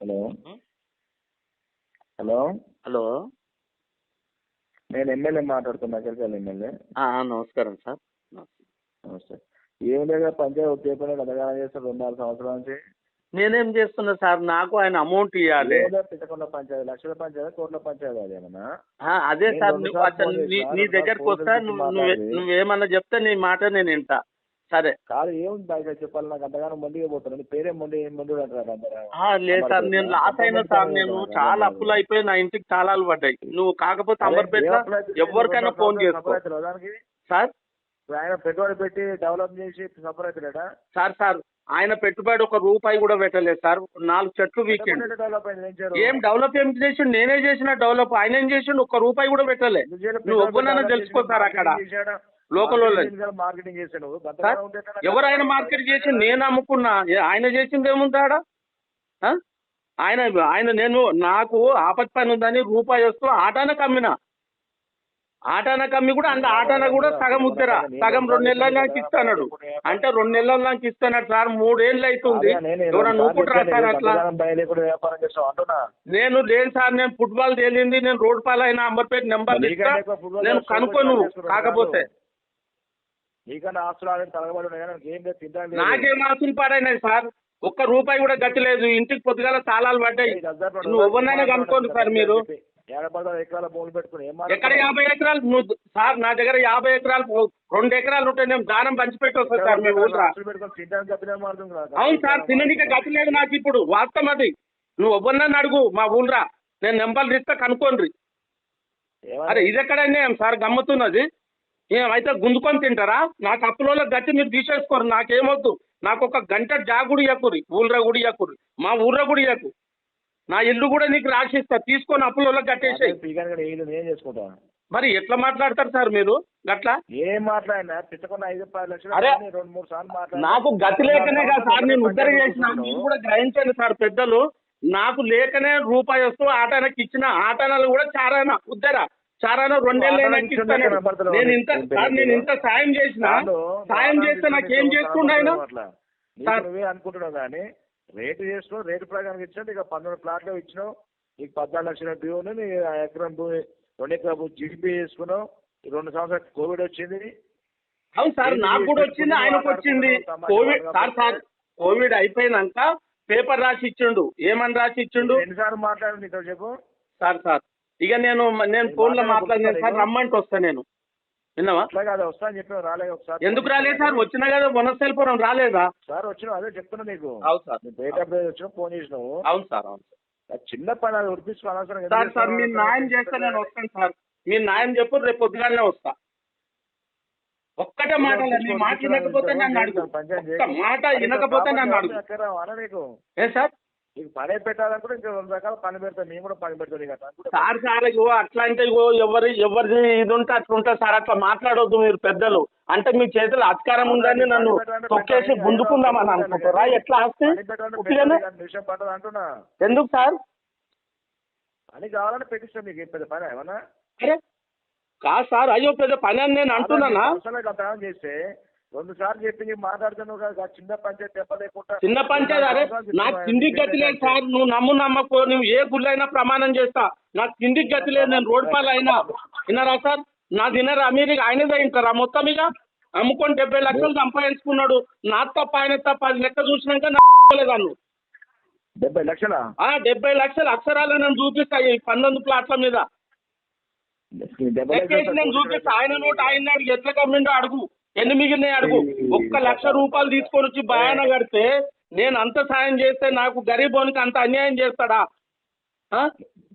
Hello? Hello. Hello. నేను MLA మాట్లాడుతున్నా అక్కడికి ఎమ్మెల్యే. నమస్కారం సార్. నమస్తే. ఏం లేదు పంచాయతీ ఉద్యోగం కథగానే చేస్తారు రెండు నాలుగు సంవత్సరాల నుంచి? నేనేం చేస్తున్నా సార్ నాకు ఆయన అమౌంట్ ఇవ్వాలి పెట్టకుండా పంచాయతీ లక్షల పంచాయతీ కోట్ల పంచాయతీ అది సార్ నువ్వు నీ దగ్గరకు వస్తా నువ్వు. నువ్వేమన్నా చెప్తే నీ మాట నేను వింటా. సరే. కాదు ఏముంది బాగా చెప్పాలి? నాకు అంతగానో మొండిగా పోతున్నాను పేరే మొండి మొండి అంటారు అందరూ ఆ, లేదు సార్ నేను లాస్ అయినా సార్ నేను చాలా అప్పులు అయిపోయి నా ఇంటికి తాళాలు పడ్డాయి. నువ్వు కాకపోతే అంబర్పేట ఎవరికైనా ఫోన్ చేసుకో. సార్? ఆయన పెట్టుబడి పెట్టి డెవలప్ చేసి సఫర్ అవుతున్నాడా సార్ సార్ ఆయన పెట్టుబడి ఒక రూపాయి కూడా పెట్టలేదు సార్ నాలుగు చెట్లు వీకెండ్ ఏం డెవలప్ ఏం చేసిండు నేనే చేసిన డెవలప్ ఆయన ఏం చేసిండు ఒక్క రూపాయి కూడా పెట్టలే? నువ్వు డెవలప్ తెలుసుకో సార్ అక్కడ? లోకల్. మార్కెటింగ్ ఎక్కడ? ఎవరైనా మార్కెట్ చేసి నేను అమ్ముకున్నా ఆయన చేసింది ఏముందాడా ఆ? ఆయన ఆయన నేను నాకు ఆపత్ పని ఉందని రూపాయి వస్తూ ఆటానకు అమ్మిన ఆటానకు అమ్మి కూడా అంత ఆటాన కూడా సగం ఉత్తరా సగం రెండు నెలల నాకు ఇస్తాడు అంటే రెండు నెలల నాకు ఇస్తున్నాడు సార్ మూడేళ్ళు అవుతుంది సార్ అట్లా? నేను లేను సార్ నేను ఫుట్బాల్ తేలింది నేను రోడ్ పాలైన అంబర్పేట నెంబర్ ఇస్తా. నేను ఆడుతున్నావు, కనుక్కో నువ్వు చేసుకుంటున్నావు కాకపోతే. ఆస్తులు లేదు లేదు. నాకేం ఆశలు పాడైనాయి సార్? ఒక్క రూపాయి కూడా గతి లేదు ఇంటికి పొద్దుగాల తాళాలు పడ్డాయి. నువ్వు ఎవరినైనా కనుక్కోండి సార్ మీరు. ఎకరాల భూములు పెట్టుకుని ఏం ఎక్కడ? యాభై ఎకరాలు నువ్వు సార్ నా దగ్గర యాభై ఎకరాలు రెండు ఎకరాలు ఉంటే నేను దానం పంచిపెట్టి వస్తాను సార్ మీ ఊళ్ళో ఆస్తులు పెట్టుకొని తినడానికి తప్పిదం మారుతుంది కదా. అవును సార్ తిననీకి గతి లేదు నాకు ఇప్పుడు. వాస్తవం అది. నువ్వు ఎవరినన్నా అడుగు మా ఊళ్ళో నేను నెంబర్లు ఇస్తే కనుక్కోండి? అరే ఇది ఎక్కడైనా సార్? గమ్ముతున్నది. ఏమైతే గుంజుకొని తింటారా? నాకు అప్పులలో గట్టి మీరు తీసేసుకోరు. నాకేమొద్దు నాకు ఒక గంట జాగుడు ఇయ్యకురి ఊళ్ళో గుడి ఇయ్యకురి మా ఊర్లో గుడి ఇయ్యకు నా ఇల్లు కూడా నీకు రాసిస్తా తీసుకొని అప్పులలో కట్టేసాయి. చేసుకుంటా మరి ఎట్లా మాట్లాడతారు సార్ మీరు? గట్లా? ఏం మాట్లాడినా? తిట్టకుండా ఐదు పది లక్షలు రెండు మూడు సార్లు మాట్లాడినా? నాకు గతి లేకనే కదా సార్ నేను ఉద్దర చేసిన మీరు కూడా గ్రహించండి సార్ పెద్దలు. నాకు లేకనే రూపాయి వస్తూ ఆటానకి ఇచ్చిన ఆటానాలు కూడా చారాన ఉద్దర. చారాన రెండేళ్ళు నేను ఇంత సార్ నేను ఇంత సాయం చేసిన సాయం చేస్తే నాకేం చేస్తుండ ఆయన అనుకుంటున్నావు కానీ రేటు చేస్తున్నావు రేటు ప్రకారం ఇచ్చినావు ఇక పన్నెండు ప్లాట్లు ఇచ్చినావు నీకు పద్నాలుగు లక్షల ఉంది నీ ఎకరం భూమి రెండు ఎకరం భూమి జీడిపి చేసుకున్నావు రెండు సంవత్సరాలు కోవిడ్ వచ్చింది. అవును సార్ నాకు కూడా వచ్చింది ఆయనకు వచ్చింది. కోవిడ్ సార్ సార్ కోవిడ్ అయిపోయినాక పేపర్ రాసి ఇచ్చిండు. ఏమని రాసి ఇచ్చిండు? ఎన్నిసార్లు మాట్లాడు నీతో చెప్పు. సార్ సార్ ఇక నేను నేను ఫోన్లో మాట్లాడినాను సార్ రమ్మంటే వస్తా నేను. విన్నావా అట్లా కాదు వస్తా అని చెప్పిన రాలేదు ఒకసారి ఎందుకు రాలేదు సార్ వచ్చినా కదా వనస్థలపురం రాలేదా సార్ వచ్చినావు అదే చెప్తున్నా నీకు అవును సార్ డేట్ ఆఫ్ వచ్చినా ఫోన్ చేసినావు అవును సార్ అవును సార్ చిన్న పని అది ఉడిపించుకో అనవసరం ఎందుకు సార్ సార్ చేస్తున్నావు? మీరు న్యాయం చేస్తే నేను వస్తాను సార్ మీరు న్యాయం చెప్పు రేపు పొద్దుగానే వస్తా ఒక్కటే మాట మాట వినకపోతే నన్ను అడుగు మాట వినకపోతే నన్ను అడుగు ఏ సార్ నీకు పని పెట్టాలనుకుంటే ఇంకా రెండు రకాల పని పెడతాను నేను కూడా పని పెడతాను నీకు అట్లా అనుకుంటే సార్ సార్ ఇగో అట్లా అంటే ఇగో ఎవరి ఎవరిది ఇది ఉంటే అట్లా ఉంటుంది సార్. అట్లా మాట్లాడొద్దు మీరు పెద్దలు. అంటే మీ చేతిలో అధికారం ఉందని నన్ను తొక్కేసి గుంజుకుందామని అనుకుంటారా? ఎట్లా ఆస్తి? విషయం పట్టదు అంటున్నా. ఎందుకు సార్? పని కావాలంటే పెట్టిస్తాను నీకు ఏం పెద్ద పని ఏమన్నా? కాదు సార్ అయ్యో పెద్ద పని అని నేను అంటున్నానా? చేస్తే. రెండు సార్లు చెప్పి నీకు మాట్లాడుతున్నావు కదా చిన్న పంచాయతీ చెప్పలేకుండా చిన్న పంచాయతీ అరే నాకు తిండికి గతి లేదు సార్ నువ్వు నమ్ము నమ్మకో నువ్వు ఏ గుళ్ళు అయినా ప్రమాణం చేస్తా. నాకు తిండికి గతి లేదు నేను రోడ్ పాలు అయినా విన్నారా సార్? నా తినరా మీరు ఆయనదే ఇంటారా మొత్తం ఇక అమ్ముకొని డెబ్బై లక్షలు సంపాదించుకున్నాడు. నా తప్ప ఆయన తప్ప అది లెక్క చూసినాక నాను డెబ్బై లక్షలా? డెబ్బై లక్షల అక్షరాలు నేను చూపిస్తా ఈ పంతొమ్మిది ప్లాట్ల మీద. నేను చూపిస్తా. ఆయన నోట్ ఆయన ఎట్లా కమ్మిండో అడుగు. ఎన్ని మిగిలినాయి అడుగు? ఒక్క లక్ష రూపాయలు తీసుకొని వచ్చి భయాన కడితే నేను అంత సాయం చేస్తే నాకు గరీబోనికి అంత అన్యాయం చేస్తాడా?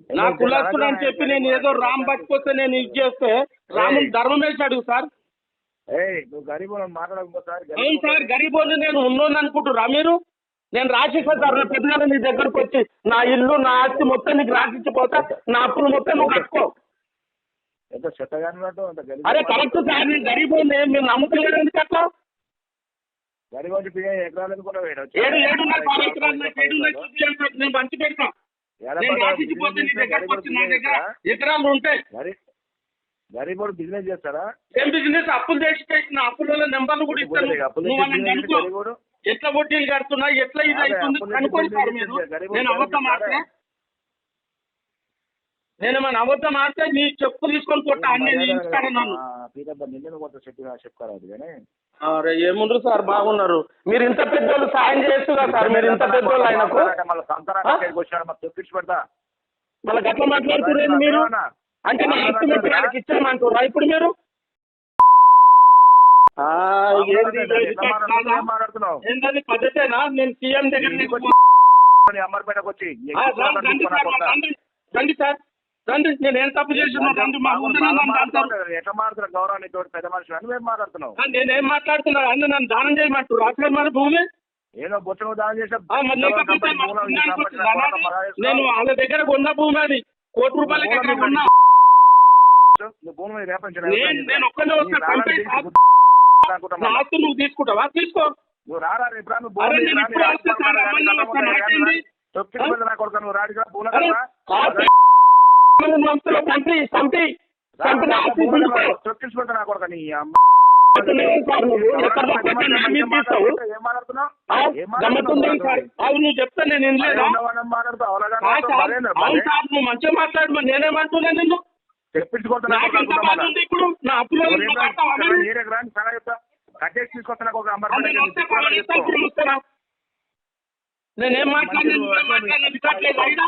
నా కులస్తుడు అని చెప్పి నేను ఏదో రామ్ పట్టుకొస్తే నేను ఇది చేస్తే రాముడు ధర్మం వేసి అడుగు సార్. అవును సార్ గరీబోని నేను ఉన్నోని అనుకుంటురా మీరు? నేను రాసిస్తా సార్ రేపు పెద్దగా నీ దగ్గరకు వచ్చి నా ఇల్లు నా ఆస్తి మొత్తం నీకు రాసిచ్చిపోతా నా అప్పులు మొత్తం నువ్వు కట్టుకో. ఎంత చెత్తగా అన్నట్టు అంత గరీబ్ అరే కరెక్ట్ సార్ నమ్ముతలేదు ఎందుకు అట్లా? గరీబ్ ఎకరాలు. ఏడు ఎకరాలు నాకు నేను పంచి పెడతా. నేను? రాసిచ్చిపోతే నీ బిజినెస్ దగ్గరకు వచ్చి నా గరీబ్ దగ్గర చేస్తాడా? ఎకరాలు ఉంటాయి. గరీబ్ గరీబ్ వాడు బిజినెస్ చేస్తాడా ఏం బిజినెస్? అప్పులు చేసి చేసిన అప్పుల నెంబర్లు కూడా ఇస్తాను నువ్వు నన్ను ఎట్లా వడ్డీలు కడుతున్నా ఎట్లా ఇది అవుతుంది సార్ మీరు. గరీబ్ నేను అబద్ధం ఆడితే నేను ఏమైనా అబద్ధం ఆడితే నీ చెప్పు తీసుకొని కొట్ట అన్ని నన్ను. పీతబ్బ నిన్న కొంత కానీ. అరే ఏముండ్రు సార్? బాగున్నారు. మీరు ఇంత పెద్దోళ్ళు సాయం చేయొచ్చు కదా సార్? మీరు ఇంత పెద్దోళ్ళు ఆయనకు? మళ్ళీ సంతరా వచ్చాడు మాకు తెప్పించి పెడతా. మళ్ళీ గట్ల మాట్లాడుతున్నారు మీరు? అంటే నా ఆస్తి మొత్తం ఆయనకి ఇచ్చామంటారా ఇప్పుడు మీరు? ఏంటది? పద్ధతేనా? నేను సీఎం దగ్గర నుంచి వచ్చి రండి సార్. రండి నేను ఏం తప్పు చేసిన అంటారు ఎట్లా మాట్లాడుతున్నావు గౌరవాన్ని తోటి పెద్ద మనిషి అని మేము మాట్లాడుతున్నావు నేనేం మాట్లాడుతున్నా? అన్న నన్ను దానం చేయమంటారు అసలు మన భూమి? ఏదో బొచ్చను దానం చేసా? నేను వాళ్ళ దగ్గర కొన్న భూమి అది. కోటి రూపాయలకి ఎక్కడ కొన్నా? భూమి నేను నేను ఒక్కనే వస్తా. నువ్వు తీసుకుంటావా? తీసుకో. నువ్వు రారా రేపు నువ్వు రాడిగా పూల నీ అమ్మ. అతనేం సార్ నువ్వు చెప్తా నేను వినలేదా? నువ్వు మంచిగా మాట్లాడు నేనేమంటున్నా నిన్ను? ఇప్పుడు. నా అప్పులో? కట్టేసి తీసుకొస్తున్నా ఒక? నేనేం మాట్లాడినా నువ్వేం మాట్లాడినా రికార్డులేదు అయినా